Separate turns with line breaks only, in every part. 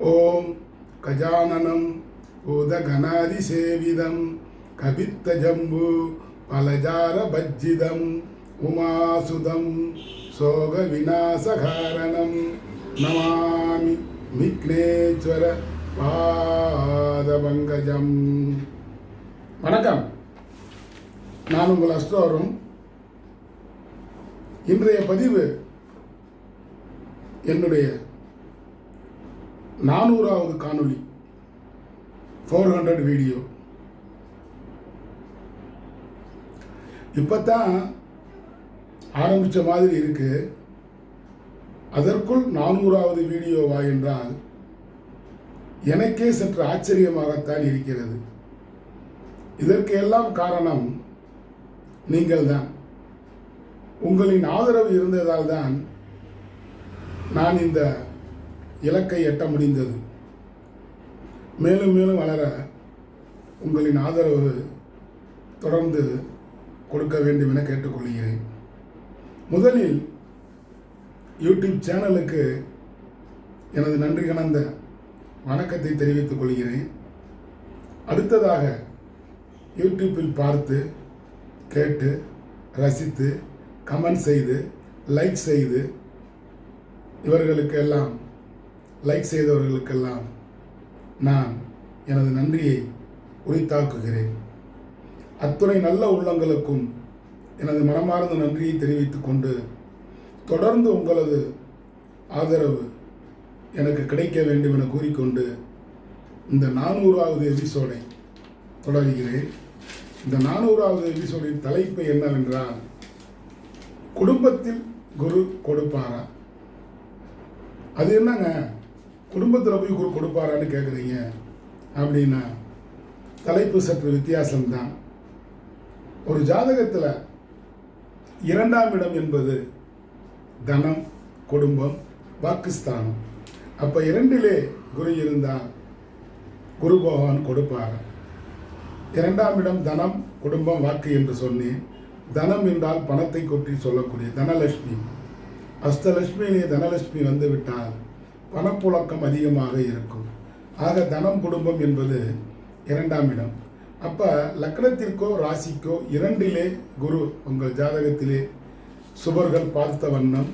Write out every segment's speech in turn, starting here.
ஓம் கஜானனம் உதகனாதி சேவிதம் கபித்த ஜம்பு பலஜார பஜ்ஜிதம் உமாசுதம் சோக விநாசகாரணம் நமாமி விக்னேஸ்வர பாதபங்கஜம். வணக்கம். நான் உங்கள் அஸ்தோரும். இன்றைய பதிவு என்னுடைய நானூறாவது காணொளி. ஃபோர் ஹண்ட்ரட் வீடியோ இப்போத்தான் ஆரம்பித்த மாதிரி இருக்கு. அதற்குள் நானூறாவது வீடியோவா என்றால் எனக்கே சற்று ஆச்சரியமாகத்தான் இருக்கிறது. இதற்கு எல்லாம் காரணம் நீங்கள்தான். உங்களின் ஆதரவு இருந்ததால் தான் நான் இந்த இலக்கை எட்ட முடிந்தது. மேலும் மேலும் வளர உங்களின் ஆதரவு தொடர்ந்து கொடுக்க வேண்டும் என கேட்டுக்கொள்கிறேன். முதலில் யூடியூப் சேனலுக்கு எனது நன்றி கணந்த வணக்கத்தை தெரிவித்துக் கொள்கிறேன். அடுத்ததாக யூடியூப்பில் பார்த்து கேட்டு ரசித்து கமெண்ட் செய்து லைக் செய்து இவர்களுக்கெல்லாம் லைக் செய்தவர்களுக்கெல்லாம் நான் எனது நன்றியை உரித்தாக்குகிறேன். அத்துணை நல்ல உள்ளங்களுக்கும் எனது மனமார்ந்த நன்றியை தெரிவித்து கொண்டு தொடர்ந்து உங்களது ஆதரவு எனக்கு கிடைக்க வேண்டும் என கூறிக்கொண்டு இந்த நானூறாவது எபிசோடை தொடர்கிறேன். இந்த நானூறாவது எபிசோடின் தலைப்பு என்னவென்றால் குடும்பத்தில் குரு கொடுப்பாரா? அது என்னங்க? குடும்பத்தில் போய் குரு கொடுப்பாரான்னு கேட்குறீங்க அப்படின்னா தலைப்பு சற்று வித்தியாசம்தான். ஒரு ஜாதகத்தில் இரண்டாம் இடம் என்பது தனம் குடும்பம் வாக்குஸ்தானம். அப்போ இரண்டிலே குரு இருந்தால் குரு பகவான் கொடுப்பார். இரண்டாம் இடம் தனம் குடும்பம் வாக்கு என்று சொன்னேன். தனம் என்றால் பணத்தை கொட்டி சொல்லக்கூடிய தனலட்சுமி. அஸ்தலட்சுமியிலே தனலட்சுமி வந்துவிட்டால் பணப்புழக்கம் அதிகமாக இருக்கும். ஆக தனம் குடும்பம் என்பது இரண்டாம் இடம். அப்போ லக்னத்திற்கோ ராசிக்கோ இரண்டிலே குரு உங்கள் ஜாதகத்திலே சுபர்கள் பார்த்த வண்ணம்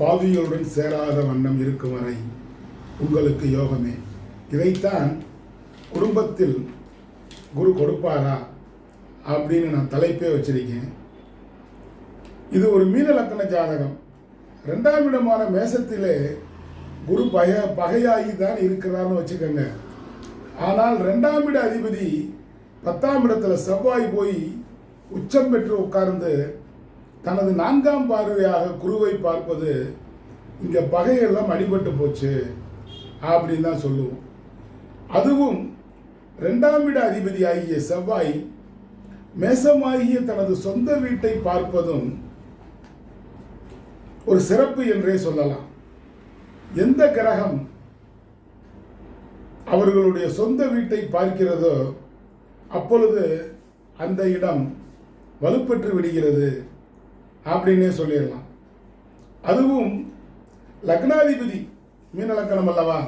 பாவிகளுடன் சேராத வண்ணம் இருக்கும் வரை உங்களுக்கு யோகமே. இதைத்தான் குடும்பத்தில் குரு கொடுப்பாரா அப்படின்னு நான் தலைப்பே வச்சிருக்கேன். இது ஒரு மீன லக்கண ஜாதகம். ரெண்டாம் இடமான மேசத்திலே குரு பய பகையாகி தான் இருக்கிறான்னு வச்சுக்கோங்க. ஆனால் ரெண்டாம் இட அதிபதி பத்தாம் இடத்துல செவ்வாய் போய் உச்சம் பெற்று உட்கார்ந்து தனது நான்காம் பார்வையாக குருவை பார்ப்பது இங்கே பகையெல்லாம் அடிபட்டு போச்சு அப்படின்னு தான் சொல்லுவோம். அதுவும் ரெண்டாம் இட அதிபதி ஆகிய செவ்வாய் மேசமாகிய தனது சொந்த வீட்டை பார்ப்பதும் ஒரு சிறப்பு என்றே சொல்லலாம். எந்த கிரகம் அவர்களுடைய சொந்த வீட்டை பார்க்கிறதோ அப்பொழுது அந்த இடம் வலுப்பெற்று விடுகிறது அப்படின்னே சொல்லிடலாம். அதுவும் லக்னாதிபதி மீனலக்கணம் அல்லவா?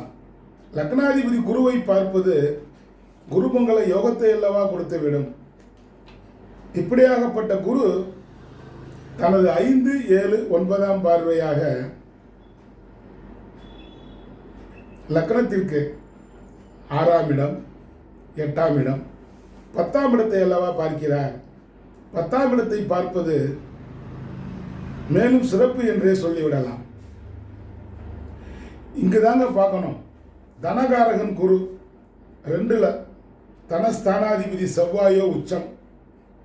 லக்னாதிபதி குருவை பார்ப்பது குருமங்கள யோகத்தை அல்லவா கொடுத்து விடும்? இப்படியாகப்பட்ட குரு தனது ஐந்து ஏழு ஒன்பதாம் பார்வையாக லக்னத்திற்கு ஆறாம் இடம் எட்டாம் இடம். பத்தாம் இடத்தை அல்லவா பார்க்கிறார்? பத்தாம் இடத்தை பார்ப்பது மேலும் சிறப்பு என்றே சொல்லிவிடலாம். இங்கு தாங்க பார்க்கணும். தனகாரகன் குரு ரெண்டுல தனஸ்தானாதிபதி செவ்வாயோ உச்சம்.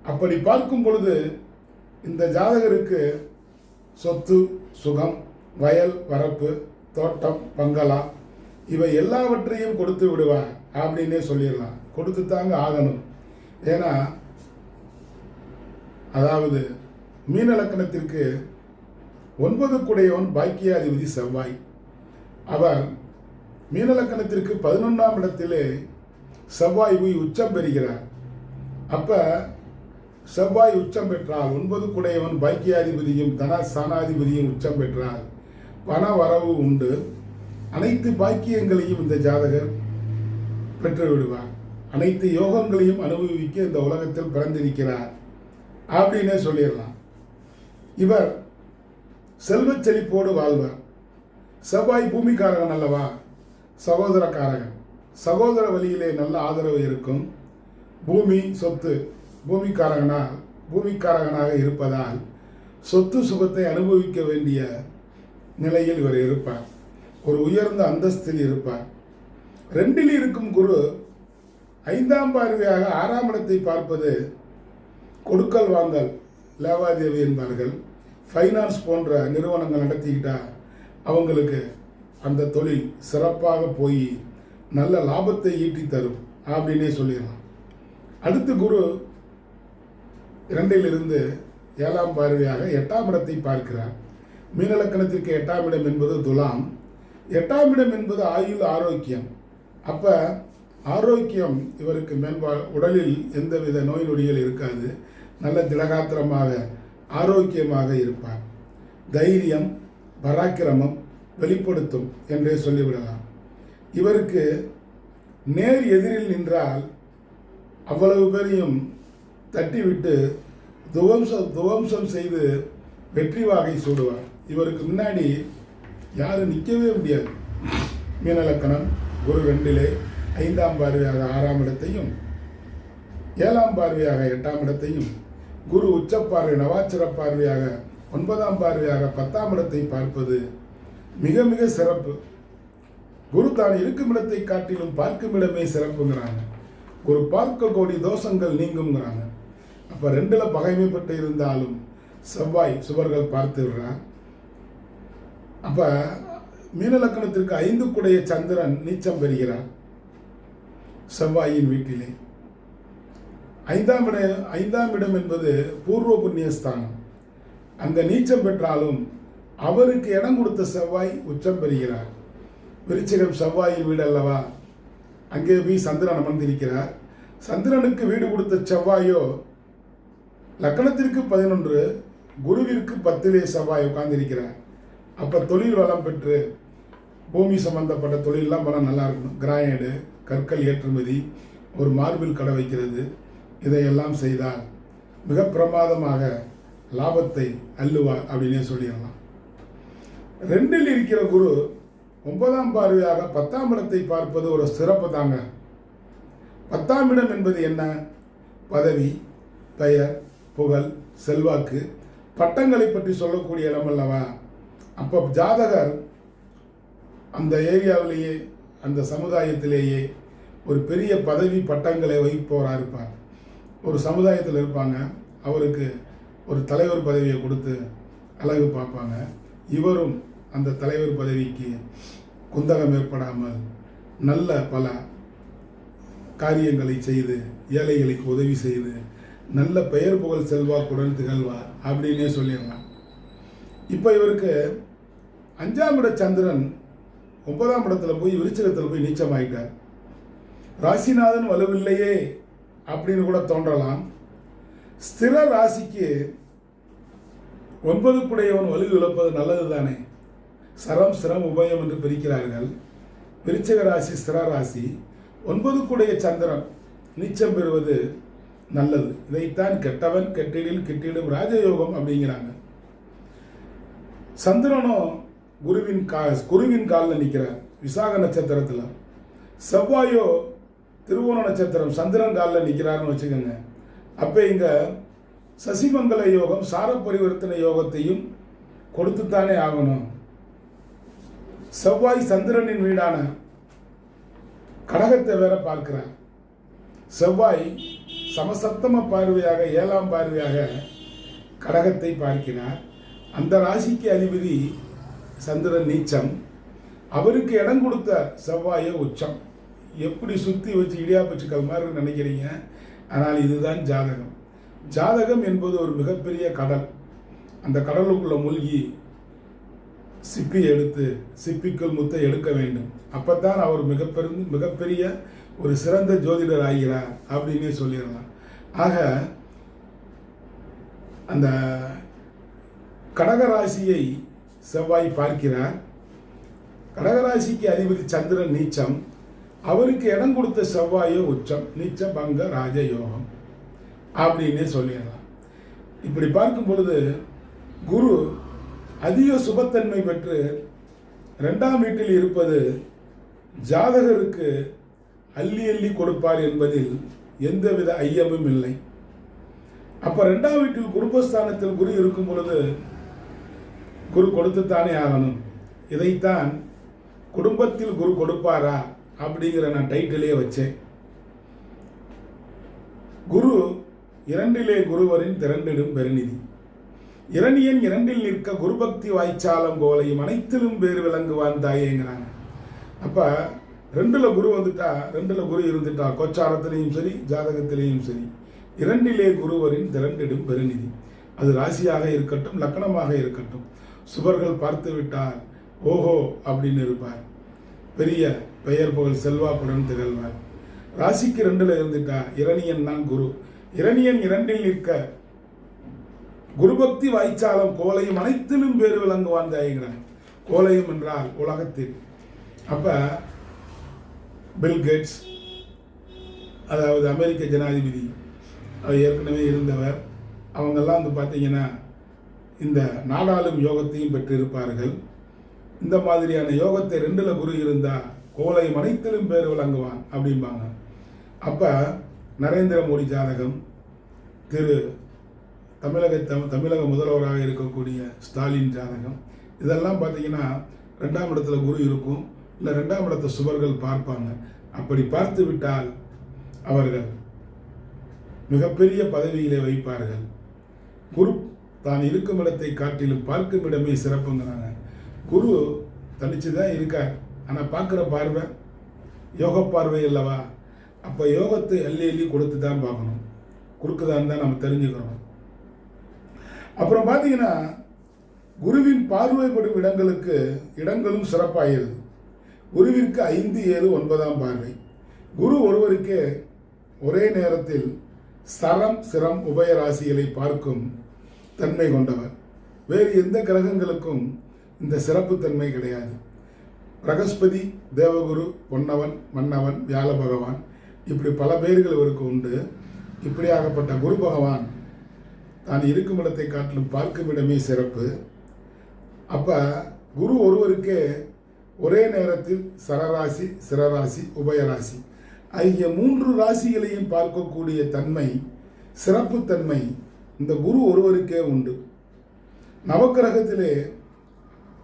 அப்படி பார்க்கும் பொழுது இந்த ஜாதகருக்கு சொத்து சுகம் வயல் வரப்பு தோட்டம் பங்களா இவை எல்லாவற்றையும் கொடுத்து விடுவார் அப்படின்னே சொல்லிடலாம். கொடுத்து தாங்க ஆகணும். ஏன்னா அதாவது மீன லக்கணத்திற்கு ஒன்பது குடையவன் பாக்கியாதிபதி செவ்வாய். அவர் மீன லக்கணத்திற்கு பதினொன்றாம் இடத்திலே செவ்வாய் போய் உச்சம் பெறுகிறார். அப்போ செவ்வாய் உச்சம் பெற்றால் ஒன்பது குடையவன் பாக்கியாதிபதியும் தன ஸ்தானாதிபதியும் உச்சம் பெற்றால் பண வரவு உண்டு. அனைத்து பாக்கியங்களையும் இந்த ஜாதகர் பெற்று விடுவார் அனைத்து யோகங்களையும் அனுபவிக்க இந்த உலகத்தில் பிறந்திருக்கிறார். அப்படின்னே சொல்லிடலாம். இவர் செல்வச் செழிப்போடு வாழ்வார். செவ்வாய் பூமிக்காரகன் அல்லவா? சகோதரக்காரகன். சகோதர வழியிலே நல்ல ஆதரவு இருக்கும். பூமி சொத்து பூமிக்காரகனால் பூமிக்காரகனாக இருப்பதால் சொத்து சுகத்தை அனுபவிக்க வேண்டிய நிலையில் இவர் இருப்பார். ஒரு உயர்ந்த அந்தஸ்தில் இருப்பார். ரெண்டில் இருக்கும் குரு ஐந்தாம் பார்வையாக ஆறாம் இடத்தை பார்ப்பது கொடுக்கல் வாங்கல் லேவாதேவி என்பார்கள். ஃபைனான்ஸ் போன்ற நிறுவனங்கள் நடத்திக்கிட்டா அவங்களுக்கு அந்த தொழில் சிறப்பாக போய் நல்ல லாபத்தை ஈட்டி தரும் அப்படின்னே சொல்லிடலாம். அடுத்து குரு இரண்டிலிருந்து ஏழாம் பார்வையாக எட்டாம் இடத்தை பார்க்கிறார். மீனலக்கணத்திற்கு எட்டாம் இடம் என்பது துலாம். எட்டாம் இடம் என்பது ஆயுள் ஆரோக்கியம். அப்போ ஆரோக்கியம் இவருக்கு மேம்பா உடலில் எந்தவித நோய் நொடிகள் இருக்காது. நல்ல திடகாத்திரமாக ஆரோக்கியமாக இருப்பார். தைரியம் பராக்கிரமம் வெளிப்படுத்தும் என்றே சொல்லிவிடலாம். இவருக்கு நேர் எதிரில் நின்றால் அவ்வளவு பேரையும் தட்டிவிட்டு துவம்சம் துவம்சம் செய்து வெற்றி வாகை சூடுவார். இவருக்கு முன்னாடி யாரும் நிற்கவே முடியாது. மீனலக்கணம் குரு ரெண்டிலே ஐந்தாம் பார்வையாக ஆறாம் இடத்தையும் ஏழாம் பார்வையாக எட்டாம் இடத்தையும் குரு உச்சப்பார்வை நவாச்சிர பார்வையாக ஒன்பதாம் பார்வையாக பத்தாம் இடத்தை பார்ப்பது மிக மிக சிறப்பு. குரு தான் இருக்கும் இடத்தை காட்டிலும் பார்க்கும் இடமே சிறப்புங்கிறாங்க. குரு பார்க்க கோடி தோஷங்கள் நீங்குங்கிறாங்க அப்போ ரெண்டில் பகைமைப்பட்டு இருந்தாலும் செவ்வாய் சுவர்கள் பார்த்து விடுறான் அப்போ மீனலக்கணத்திற்கு ஐந்து குடைய சந்திரன் நீச்சம் பெறுகிறார் செவ்வாயின் வீட்டிலே. ஐந்தாம் இட ஐந்தாம் இடம் என்பது பூர்வ புண்ணியஸ்தானம். அங்க நீச்சம் பெற்றாலும் அவருக்கு இடம் கொடுத்த செவ்வாய் உச்சம் பெறுகிறார். விருச்சிகம் செவ்வாயின் வீடு அல்லவா? அங்கே போய் சந்திரன் அமர்ந்திருக்கிறார். சந்திரனுக்கு வீடு கொடுத்த செவ்வாயோ லக்கணத்திற்கு பதினொன்று குருவிற்கு பத்திலே செவ்வாய் உட்கார்ந்திருக்கிறார். அப்போ தொழில் வளம் பெற்று பூமி சம்பந்தப்பட்ட தொழிலெலாம் பல நல்லா இருக்கணும். கிரானைடு கற்கள் ஏற்றுமதி ஒரு மார்பிள் கடை வைக்கிறது இதையெல்லாம் செய்தால் மிக பிரமாதமாக லாபத்தை அள்ளுவார் அப்படின்னே சொல்லிடலாம். ரெண்டில் இருக்கிற குரு ஒன்பதாம் பார்வையாக பத்தாம் இடத்தை பார்ப்பது ஒரு சிறப்பு தாங்க. பத்தாம் இடம் என்பது என்ன? பதவி பெயர் புகழ் செல்வாக்கு பட்டங்களை பற்றி சொல்லக்கூடிய இடம் அல்லவா? அப்போ ஜாதகர் அந்த ஏரியாவிலேயே அந்த சமுதாயத்திலேயே ஒரு பெரிய பதவி பட்டங்களை வகிப்பவராக இருப்பார். ஒரு சமுதாயத்தில் இருப்பாங்க. அவருக்கு ஒரு தலைவர் பதவியை கொடுத்து அழகு பார்ப்பாங்க. இவரும் அந்த தலைவர் பதவிக்கு குந்தகம் ஏற்படாமல் நல்ல பல காரியங்களை செய்து ஏழைகளுக்கு உதவி செய்து நல்ல பெயர் புகழ் செல்வாக்குடன் திகழ்வார் அப்படின்னே சொல்லிடலாம். இப்போ இவருக்கு அஞ்சாம் இட சந்திரன் ஒன்பதாம் இடத்துல போய் விருச்சகத்தில் போய் நீச்சமாயிட்டார். ராசிநாதன் வலுவில்லையே அப்படின்னு கூட தோன்றலாம். ஸ்திர ராசிக்கு ஒன்பது குடையவன் வலு இழப்பது நல்லது தானே சரம் சிரம் உபயம் என்று பிரிக்கிறார்கள். விருச்சக ராசி ஸ்திர ராசி. ஒன்பது கூடைய சந்திரன் நீச்சம் பெறுவது நல்லது. இதைத்தான் கெட்டவன் கெட்டிடில் கிட்டிடும் ராஜயோகம் அப்படிங்கிறாங்க. சந்திரனும் குருவின் கா குருவின் காலில் நிற்கிறார் விசாக நட்சத்திரத்தில் செவ்வாயோ திருவோண நட்சத்திரம் சந்திரன் காலில் நிற்கிறாருன்னு வச்சுக்கோங்க. அப்போ இங்கே சசிமங்கல யோகம் சார பரிவர்த்தனை யோகத்தையும் கொடுத்துத்தானே ஆகணும். செவ்வாய் சந்திரனின் வீடான கடகத்தை வேற பார்க்கிறார். செவ்வாய் சமசப்தம பார்வையாக ஏழாம் பார்வையாக கடகத்தை பார்க்கிறார். அந்த ராசிக்கு அதிபதி சந்திரன் நீச்சம். அவருக்கு இடம் கொடுத்த செவ்வாய உச்சம். எப்படி சுற்றி வச்சு இடியாப்பச்சுக்கள் மாதிரி நினைக்கிறீங்க? ஆனால் இதுதான் ஜாதகம். ஜாதகம் என்பது ஒரு மிகப்பெரிய கடல். அந்த கடலுக்குள்ள மூழ்கி சிப்பி எடுத்து சிப்பிக்குள் முத்தை எடுக்க வேண்டும். அப்பத்தான் அவர் மிகப்பெரும் மிகப்பெரிய ஒரு சிறந்த ஜோதிடர் ஆகிறார் அப்படின்னே சொல்லிடலாம். ஆக அந்த கடகராசியை செவ்வாய் பார்க்கிறார். கடகராசிக்கு அதிபதி சந்திரன் நீச்சம். அவருக்கு இடம் கொடுத்த செவ்வாயோ உச்சம் நீச்ச பங்க ராஜயோகம் அப்படின்னு சொல்லிடலாம். இப்படி பார்க்கும் பொழுது குரு அதிக சுபத்தன்மை பெற்று ரெண்டாம் வீட்டில் இருப்பது ஜாதகருக்கு அள்ளி அள்ளி கொடுப்பார் என்பதில் எந்தவித ஐயமும் இல்லை. அப்போ ரெண்டாம் வீட்டில் குடும்பஸ்தானத்தில் குரு இருக்கும் பொழுது குரு கொடுத்துத்தானே ஆகணும். இதைத்தான் குடும்பத்தில் குரு கொடுப்பாரா அப்படிங்கிற நான் டைட்டிலே வச்சேன். குரு இரண்டிலே குருவரின் திரண்டிடும் பெருநிதி. இரணியன் இரண்டில் நிற்க குருபக்தி வாய்ச்சாலம் கோலையும் அனைத்திலும் பேர் விளங்குவான் தாயேங்கிறாங்க அப்ப ரெண்டுல குரு வந்துட்டா ரெண்டுல குரு இருந்துட்டா கோச்சாரத்திலையும் சரி ஜாதகத்திலையும் சரி இரண்டிலே குருவரின் திரண்டிடும் பெருநிதி. அது ராசியாக இருக்கட்டும் லக்கணமாக இருக்கட்டும். சுவர்கள் பார்த்து விட்டால் ஓஹோ அப்படின்னு இருப்பார். பெரிய பெயர் புகழ் செல்வாக்குடன் திகழ்வார். ராசிக்கு ரெண்டுல இருந்துட்டா இரணியன் தான் குரு. இரணியன் இரண்டில் நிற்க குருபக்தி வாய்ச்சாலம் கோலையும் அனைத்திலும் பேர் விளங்குவான் தாய்கிறான் கோலையும் என்றால் உலகத்தில். அப்ப பில்கேட்ஸ் அதாவது அமெரிக்க ஜனாதிபதி அவர் ஏற்கனவே இருந்தவர். அவங்கெல்லாம் வந்து பார்த்தீங்கன்னா இந்த நாடாளும் யோகத்தையும் பெற்றிருப்பார்கள். இந்த மாதிரியான யோகத்தை ரெண்டில் குரு இருந்தால் கோலை மனைத்திலும் பேர் விளங்குவான் அப்படிம்பாங்க. அப்போ நரேந்திர மோடி ஜாதகம் திரு தமிழக தமிழக முதல்வராக இருக்கக்கூடிய ஸ்டாலின் ஜாதகம். இதெல்லாம் பார்த்தீங்கன்னா ரெண்டாம் இடத்துல குரு இருக்கும். இல்லை ரெண்டாம் இடத்த சுவர்கள் பார்ப்பாங்க. அப்படி பார்த்து விட்டால் அவர்கள் மிகப்பெரிய பதவியிலே வைப்பார்கள். குரு தான் இருக்கும் இடத்தை காட்டிலும் பார்க்கும் இடமே சிறப்புங்கிறாங்க. குரு தனிச்சு தான் இருக்கார். ஆனால் பார்க்குற பார்வை யோக பார்வை அல்லவா? அப்போ யோகத்தை அள்ளி எல்லி கொடுத்து தான் பார்க்கணும். கொடுக்குதான்னு தான் நம்ம தெரிஞ்சுக்கிறோம். அப்புறம் பார்த்தீங்கன்னா குருவின் பார்வைப்படும் இடங்களுக்கு இடங்களும் சிறப்பாகிறது. குருவிற்கு ஐந்து ஏழு ஒன்பதாம் பார்வை. குரு ஒருவருக்கே ஒரே நேரத்தில் சரம் சிரம் உபயராசிகளை பார்க்கும் தன்மை கொண்டவர். வேறு எந்த கிரகங்களுக்கும் இந்த சிறப்புத்தன்மை கிடையாது. பிரகஸ்பதி தேவகுரு பொன்னவன் மன்னவன் வியாழ பகவான் இப்படி பல பெயர்கள் இவருக்கு உண்டு. இப்படியாகப்பட்ட குரு பகவான் தான் இருக்கும் இடத்தை காட்டிலும் பார்க்கும் இடமே சிறப்பு. அப்போ குரு ஒருவருக்கே ஒரே நேரத்தில் சரராசி சிரராசி உபயராசி ஆகிய மூன்று ராசிகளையும் பார்க்கக்கூடிய தன்மை சிறப்புத்தன்மை இந்த குரு ஒருவருக்கே உண்டு. நவக்கிரகத்திலே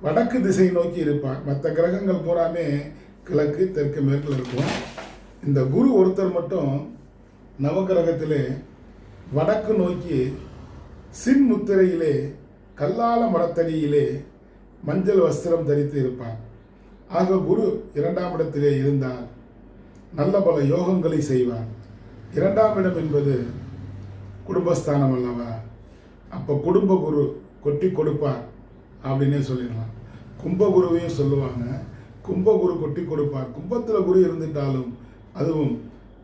வடக்கு திசை நோக்கி இருப்பார். மற்ற கிரகங்கள் பூராமே கிழக்கு தெற்கு மேற்கில் இருக்கும். இந்த குரு ஒருத்தர் மட்டும் நவக்கிரகத்திலே வடக்கு நோக்கி சின் முத்திரையிலே கல்லால மரத்தடியிலே மஞ்சள் வஸ்திரம் தரித்து இருப்பார். ஆக குரு இரண்டாம் இடத்திலே இருந்தால் நல்ல பல யோகங்களை செய்வார். இரண்டாம் இடம் என்பது குடும்பஸ்தானம் அல்லவா அப்போ குடும்ப குரு கொட்டி கொடுப்பார் அப்படின்னே சொல்லிடலாம். கும்பகுருவையும் சொல்லுவாங்க. கும்பகுரு கொட்டி கொடுப்பார். கும்பத்தில் குரு இருந்துட்டாலும் அதுவும்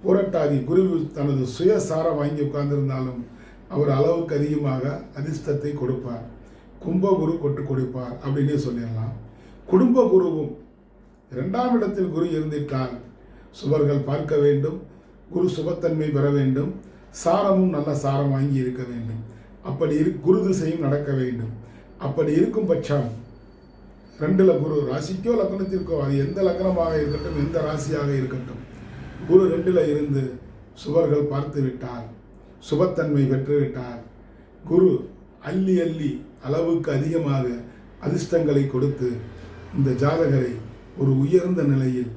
புரட்டாதி குரு தனது சுயசாரம் வாங்கி உட்கார்ந்திருந்தாலும் அவர் அளவுக்கு அதிகமாக அதிர்ஷ்டத்தை கொடுப்பார். கும்பகுரு கொட்டு கொடுப்பார் அப்படின்னே சொல்லிடலாம். குடும்ப குருவும் இரண்டாம் இடத்தில் குரு இருந்திட்டால் சுவர்கள் பார்க்க வேண்டும். குரு சுபத்தன்மை பெற வேண்டும். சாரமும் நல்ல சாரம் வாங்கி இருக்க வேண்டும். அப்படி இரு குரு திசையும் நடக்க வேண்டும். அப்படி இருக்கும் பட்சம் ரெண்டில் குரு ராசிக்கோ லக்னத்திற்கோ அது எந்த லக்னமாக இருக்கட்டும் எந்த ராசியாக இருக்கட்டும் குரு ரெண்டில் இருந்து சுவர்கள் பார்த்து விட்டால் சுபத்தன்மை பெற்றுவிட்டால் குரு அள்ளி அள்ளி அளவுக்கு அதிகமாக அதிர்ஷ்டங்களை கொடுத்து இந்த ஜாதகரை ஒரு உயர்ந்த நிலையில்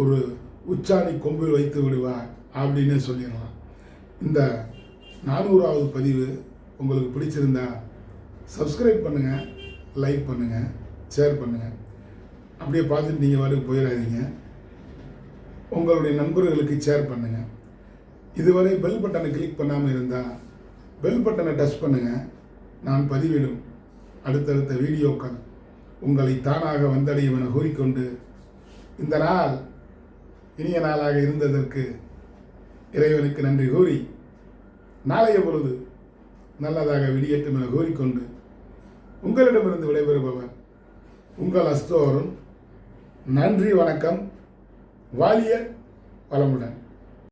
ஒரு உச்சாணி கொம்பில் வைத்து விடுவார் அப்படின்னு சொல்லிடலாம். இந்த நானூறாவது பதிவு உங்களுக்கு பிடிச்சிருந்தா சப்ஸ்கிரைப் பண்ணுங்கள் லைக் பண்ணுங்கள் ஷேர் பண்ணுங்கள் அப்படியே பார்த்துட்டு நீங்கள் வாட்டுக்கு போயிடாதீங்க. உங்களுடைய நண்பர்களுக்கு ஷேர் பண்ணுங்கள் இதுவரை பெல் பட்டனை கிளிக் பண்ணாமல் இருந்தால் பெல் பட்டனை டச் பண்ணுங்கள் நான் பதிவிடும் அடுத்தடுத்த வீடியோக்கள் உங்களை தானாக வந்தடையும் என கூறிக்கொண்டு இந்த நாள் இனிய நாளாக இருந்ததற்கு இறைவனுக்கு நன்றி கூறி நாளைய பொழுது நல்லதாக விடியட்டும் என கூறிக்கொண்டு உங்களிடமிருந்து விடைபெறுபவர் உங்கள் அஸ்தோரும் நன்றி வணக்கம். வாலிய வளமுடன்.